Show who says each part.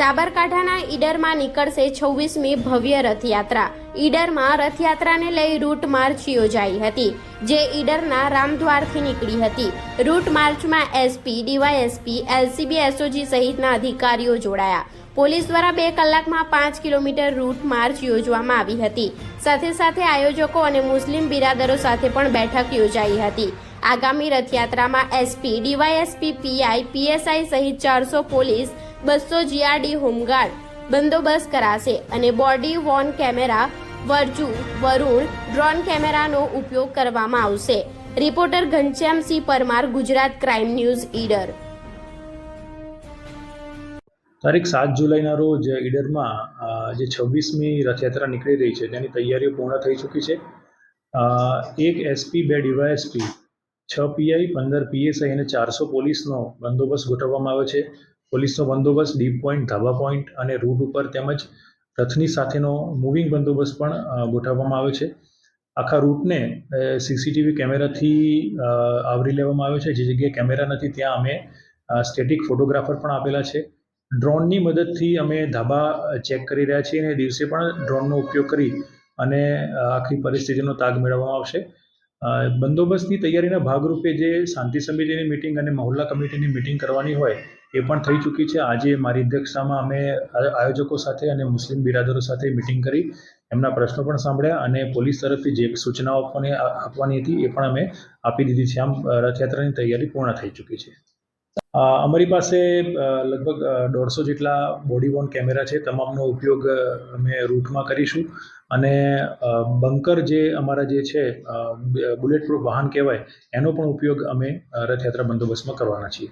Speaker 1: સાબરકાંઠાના ઈડરમાં નીકળશે છવ્વીસમી ભવ્ય રથયાત્રા. ઈડરમાં રથયાત્રાને લઈ રૂટ માર્ચ યોજાઈ હતી, જે ઈડરના રામદ્વારથી નીકળી હતી. રૂટ માર્ચમાં એસપી ડીવાયએસપી, એલસીબી, એસઓજી સહિતના અધિકારીઓ જોડાયા. પોલીસ દ્વારા બે કલાકમાં પાંચ કિલોમીટર રૂટ માર્ચ યોજવામાં આવી હતી. સાથે સાથે આયોજકો અને મુસ્લિમ બિરાદરો સાથે પણ બેઠક યોજાઈ હતી. આગામી રથયાત્રામાં એસપી ડીવાયએસપી પીઆઈ પીએસઆઈ સહિત ચારસો પોલીસ બસો જીઆરડી હોમગાર્ડ બંદોબસ્ત કરાશે અને બોડી વોર્ન કેમેરા, વર્જુ, વરુણ ડ્રોન કેમેરાનો ઉપયોગ કરવામાં આવશે. Reporter Ghanshyamsinh Parmar, Gujarat crime news, Idar.
Speaker 2: તારીખ સાત જુલાઈના રોજ ઈડરમાં જે છવ્વીસમી રથયાત્રા નીકળી રહી છે, તેની તૈયારીઓ પૂર્ણ થઈ ચૂકી છે. એક એસપી બે ડીવાયએસપી છ પીઆઈ પંદર પીએસઆઈ અને ચારસો પોલીસનો બંદોબસ્ત ગોઠવવામાં આવ્યો છે. પોલીસનો બંદોબસ્ત, ડીપ પોઈન્ટ, ધાબા પોઈન્ટ અને રૂટ ઉપર તેમજ રથની સાથેનો મૂવિંગ બંદોબસ્ત પણ ગોઠવવામાં આવ્યો છે. આખા રૂટને સીસીટીવી કેમેરાથી આવરી લેવામાં આવ્યો છે. જે જગ્યાએ કેમેરા નથી, ત્યાં અમે સ્ટેટિક ફોટોગ્રાફર પણ આપેલા છે. ડ્રોનની મદદથી અમે ધાબા ચેક કરી રહ્યા છીએ અને દિવસે પણ ડ્રોનનો ઉપયોગ કરી અને આખી પરિસ્થિતિનો તાગ મેળવવામાં આવશે. બંદોબસ્તની તૈયારીના ભાગરૂપે જે શાંતિ સમિતિની મિટિંગ અને મહોલ્લા કમિટીની મિટિંગ કરવાની હોય, એ પણ થઈ ચૂકી છે. આજે મારી અધ્યક્ષતામાં અમે આયોજકો સાથે અને મુસ્લિમ બિરાદરો સાથે મિટિંગ કરી, એમના પ્રશ્નો પણ સાંભળ્યા અને પોલીસ તરફથી જે સૂચનાઓ આપવાની આપવાની હતી એ પણ અમે આપી દીધી છે. આમ, રથયાત્રાની તૈયારી પૂર્ણ થઈ ચૂકી છે. અમારી પાસે લગભગ દોઢસો જેટલા બોડી વોર્ન કેમેરા છે. તમામનો ઉપયોગ અમે રૂટમાં કરીશું. અને બંકર જે અમારા જે છે બુલેટ પ્રૂફ વાહન કહેવાય, એનો પણ ઉપયોગ અમે રથયાત્રા બંદોબસ્તમાં કરવાના છીએ.